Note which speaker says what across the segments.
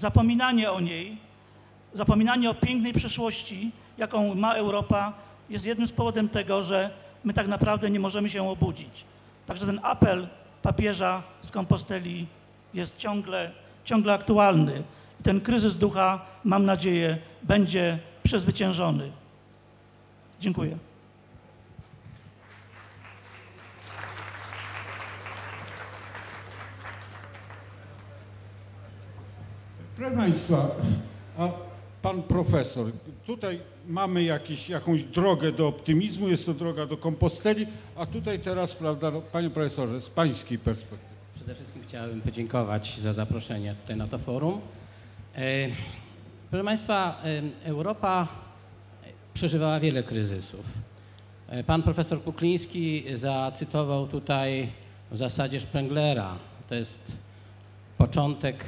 Speaker 1: zapominanie o niej, zapominanie o pięknej przeszłości, jaką ma Europa, jest jednym z powodem tego, że my tak naprawdę nie możemy się obudzić. Także ten apel papieża z Komposteli jest ciągle, ciągle aktualny. I ten kryzys ducha, mam nadzieję, będzie przezwyciężony. Dziękuję.
Speaker 2: Proszę Państwa, a Pan Profesor, tutaj mamy jakiś, jakąś drogę do optymizmu, jest to droga do komposteli, a tutaj teraz, prawda, no, Panie Profesorze, z Pańskiej perspektywy.
Speaker 3: Przede wszystkim chciałem podziękować za zaproszenie tutaj na to forum. E, Proszę Państwa, e, Europa przeżywała wiele kryzysów. E, Pan profesor Kukliński zacytował tutaj w zasadzie Sprenglera. To jest początek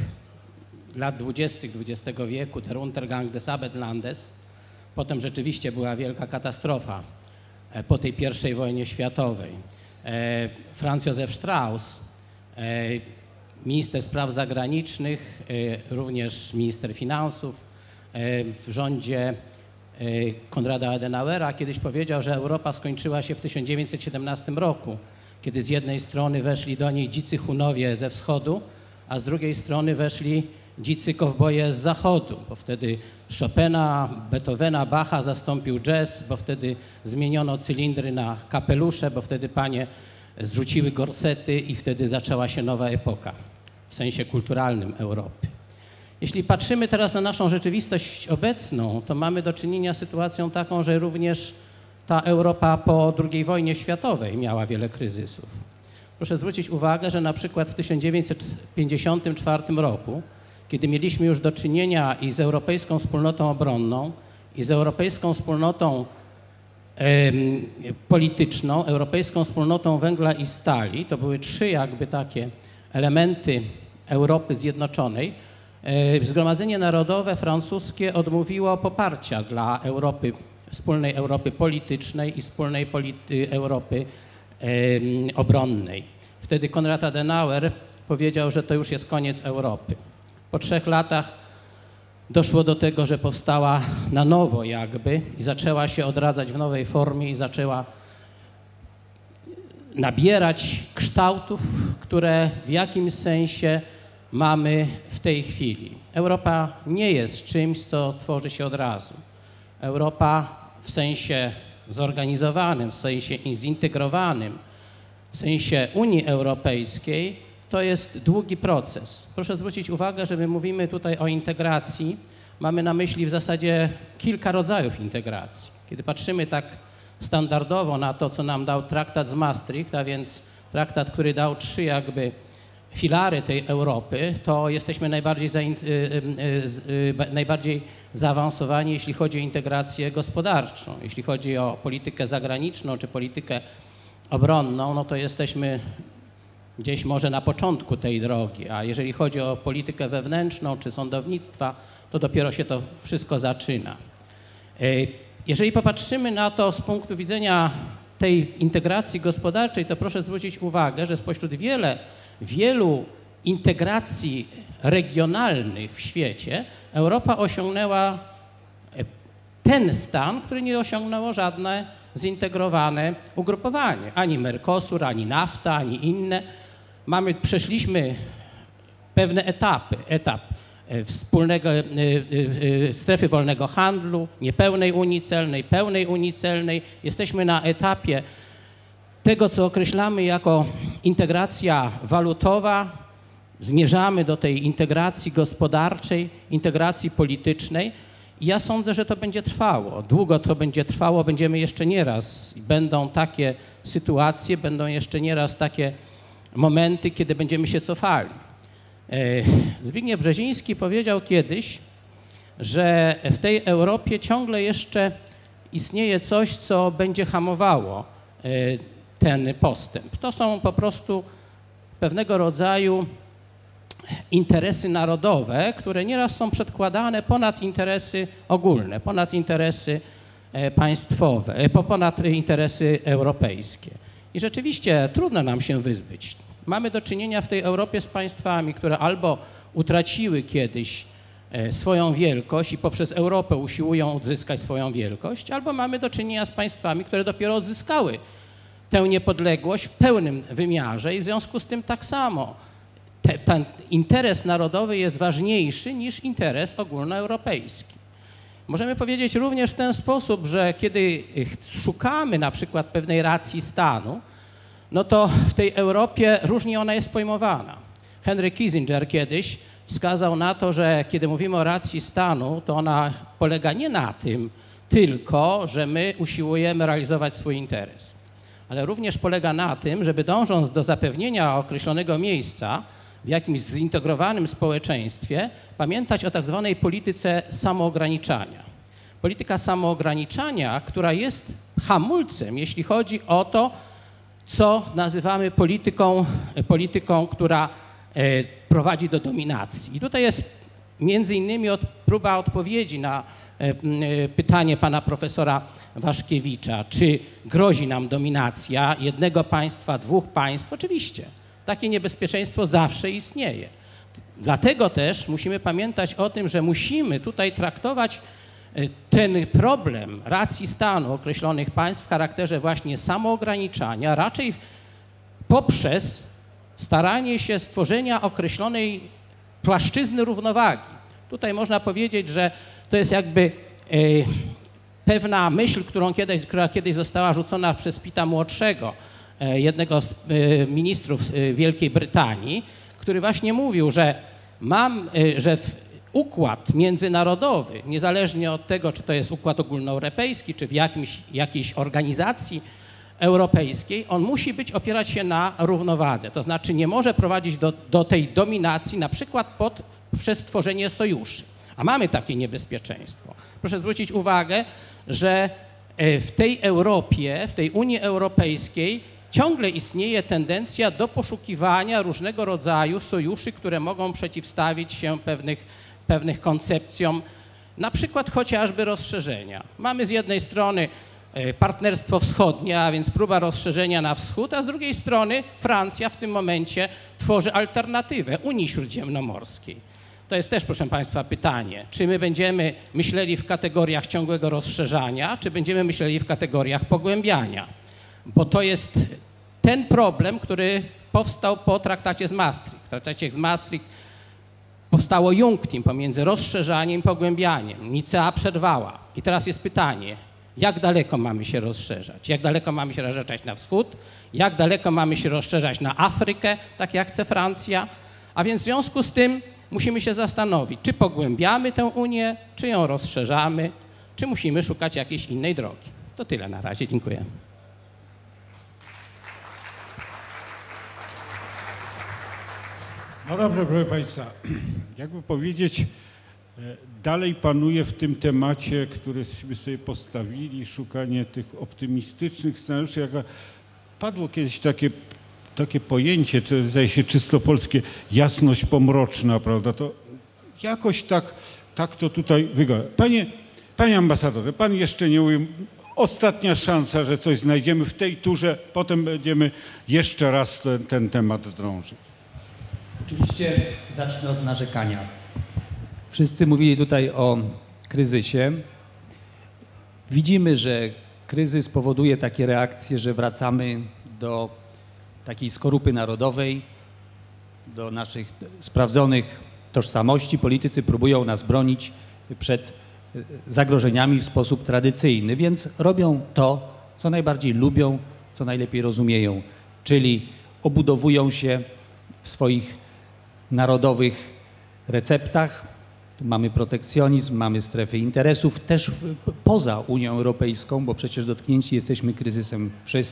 Speaker 3: lat 20. XX wieku, der Untergang des Abendlandes. Potem rzeczywiście była wielka katastrofa e, po tej pierwszej wojnie światowej. E, Franz Josef Strauss, e, minister spraw zagranicznych, również minister finansów w rządzie Konrada Adenauera kiedyś powiedział, że Europa skończyła się w 1917 roku, kiedy z jednej strony weszli do niej dzicy Hunowie ze wschodu, a z drugiej strony weszli dzicy kowboje z zachodu, bo wtedy Chopina, Beethovena, Bacha zastąpił jazz, bo wtedy zmieniono cylindry na kapelusze, bo wtedy panie zrzuciły gorsety i wtedy zaczęła się nowa epoka w sensie kulturalnym Europy. Jeśli patrzymy teraz na naszą rzeczywistość obecną, to mamy do czynienia z sytuacją taką, że również ta Europa po II wojnie światowej miała wiele kryzysów. Proszę zwrócić uwagę, że na przykład w 1954 roku, kiedy mieliśmy już do czynienia i z Europejską Wspólnotą Obronną, i z Europejską Wspólnotą polityczną, Europejską Wspólnotą Węgla i Stali, to były trzy jakby takie elementy Europy Zjednoczonej, Zgromadzenie Narodowe francuskie odmówiło poparcia dla Europy, wspólnej Europy politycznej i wspólnej polity, Europy obronnej. Wtedy Konrad Adenauer powiedział, że to już jest koniec Europy. Po trzech latach doszło do tego, że powstała na nowo jakby i zaczęła się odradzać w nowej formie i zaczęła nabierać kształtów, które w jakimś sensie mamy w tej chwili. Europa nie jest czymś, co tworzy się od razu. Europa w sensie zorganizowanym, w sensie zintegrowanym, w sensie Unii Europejskiej to jest długi proces. Proszę zwrócić uwagę, że my mówimy tutaj o integracji, mamy na myśli w zasadzie kilka rodzajów integracji. Kiedy patrzymy tak standardowo na to, co nam dał traktat z Maastricht, a więc traktat, który dał trzy jakby filary tej Europy, to jesteśmy najbardziej, zain- y, y, y, ba- najbardziej zaawansowani, jeśli chodzi o integrację gospodarczą. Jeśli chodzi o politykę zagraniczną czy politykę obronną, no to jesteśmy gdzieś może na początku tej drogi, a jeżeli chodzi o politykę wewnętrzną czy sądownictwa, to dopiero się to wszystko zaczyna. E, Jeżeli popatrzymy na to z punktu widzenia tej integracji gospodarczej, to proszę zwrócić uwagę, że spośród wiele, wielu integracji regionalnych w świecie Europa osiągnęła e, ten stan, który nie osiągnęło żadne zintegrowane ugrupowanie, ani Mercosur, ani NAFTA, ani inne. Mamy, przeszliśmy pewne etapy. Etap e, wspólnego, e, e, strefy wolnego handlu, niepełnej Unii Celnej, pełnej Unii Celnej. Jesteśmy na etapie tego, co określamy jako integracja walutowa. Zmierzamy do tej integracji gospodarczej, integracji politycznej. I ja sądzę, że to będzie trwało. Długo to będzie trwało, będziemy jeszcze nieraz, będą takie sytuacje, będą jeszcze nieraz takie momenty, kiedy będziemy się cofali. E, Zbigniew Brzeziński powiedział kiedyś, że w tej Europie ciągle jeszcze istnieje coś, co będzie hamowało e, ten postęp. To są po prostu pewnego rodzaju interesy narodowe, które nieraz są przedkładane ponad interesy ogólne, ponad interesy e, państwowe, po- ponad interesy europejskie. I rzeczywiście trudno nam się wyzbyć. Mamy do czynienia w tej Europie z państwami, które albo utraciły kiedyś e, swoją wielkość i poprzez Europę usiłują odzyskać swoją wielkość, albo mamy do czynienia z państwami, które dopiero odzyskały tę niepodległość w pełnym wymiarze i w związku z tym tak samo te, ten interes narodowy jest ważniejszy niż interes ogólnoeuropejski. Możemy powiedzieć również w ten sposób, że kiedy szukamy na przykład pewnej racji stanu, no to w tej Europie różnie ona jest pojmowana. Henry Kissinger kiedyś wskazał na to, że kiedy mówimy o racji stanu, to ona polega nie na tym tylko, że my usiłujemy realizować swój interes, ale również polega na tym, żeby dążąc do zapewnienia określonego miejsca w jakimś zintegrowanym społeczeństwie, pamiętać o tak zwanej polityce samoograniczania. Polityka samoograniczania, która jest hamulcem, jeśli chodzi o to, co nazywamy polityką, polityką która e, prowadzi do dominacji. I tutaj jest między innymi od, próba odpowiedzi na e, e, pytanie pana profesora Waszkiewicza, czy grozi nam dominacja jednego państwa, dwóch państw? Oczywiście, takie niebezpieczeństwo zawsze istnieje. Dlatego też musimy pamiętać o tym, że musimy tutaj traktować e, ten problem racji stanu określonych państw w charakterze właśnie samoograniczania raczej poprzez staranie się stworzenia określonej płaszczyzny równowagi. Tutaj można powiedzieć, że to jest jakby e, pewna myśl, którą kiedyś, która kiedyś została rzucona przez Pita Młodszego, jednego z e, ministrów e, Wielkiej Brytanii, który właśnie mówił, że mam, e, że układ międzynarodowy, niezależnie od tego, czy to jest układ ogólnoeuropejski, czy w jakimś, jakiejś organizacji europejskiej, on musi być opierać się na równowadze. To znaczy nie może prowadzić do, do tej dominacji na przykład pod, przez tworzenie sojuszy. A mamy takie niebezpieczeństwo. Proszę zwrócić uwagę, że e, w tej Europie, w tej Unii Europejskiej ciągle istnieje tendencja do poszukiwania różnego rodzaju sojuszy, które mogą przeciwstawić się pewnych, pewnych koncepcjom, na przykład chociażby rozszerzenia. Mamy z jednej strony e, partnerstwo wschodnie, a więc próba rozszerzenia na wschód, a z drugiej strony Francja w tym momencie tworzy alternatywę Unii Śródziemnomorskiej. To jest też, proszę Państwa, pytanie, czy my będziemy myśleli w kategoriach ciągłego rozszerzania, czy będziemy myśleli w kategoriach pogłębiania. Bo to jest ten problem, który powstał po traktacie z Maastricht. W traktacie z Maastricht powstało Jungtim pomiędzy rozszerzaniem i pogłębianiem. Nicea przerwała. I teraz jest pytanie, jak daleko mamy się rozszerzać? Jak daleko mamy się rozszerzać na wschód? Jak daleko mamy się rozszerzać na Afrykę, tak jak chce Francja? A więc w związku z tym musimy się zastanowić, czy pogłębiamy tę Unię, czy ją rozszerzamy, czy musimy szukać jakiejś innej drogi. To tyle na razie. Dziękuję.
Speaker 2: No dobrze, proszę Państwa, jakby powiedzieć, e, dalej panuje w tym temacie, któryśmy sobie postawili, szukanie tych optymistycznych scenariuszy. Jaka, padło kiedyś takie, takie pojęcie, to zdaje się czysto polskie, jasność pomroczna, prawda? To jakoś tak, tak to tutaj wygląda. Panie, panie ambasadorze, pan jeszcze nie mówił, ostatnia szansa, że coś znajdziemy w tej turze, potem będziemy jeszcze raz ten, ten temat drążyć.
Speaker 4: Oczywiście zacznę od narzekania. Wszyscy mówili tutaj o kryzysie. Widzimy, że kryzys powoduje takie reakcje, że wracamy do takiej skorupy narodowej, do naszych sprawdzonych tożsamości. Politycy próbują nas bronić przed e, zagrożeniami w sposób tradycyjny, więc robią to, co najbardziej lubią, co najlepiej rozumieją, czyli obudowują się w swoich narodowych receptach. Tu mamy protekcjonizm, mamy strefy interesów, też w- poza Unią Europejską, bo przecież dotknięci jesteśmy kryzysem wszyscy.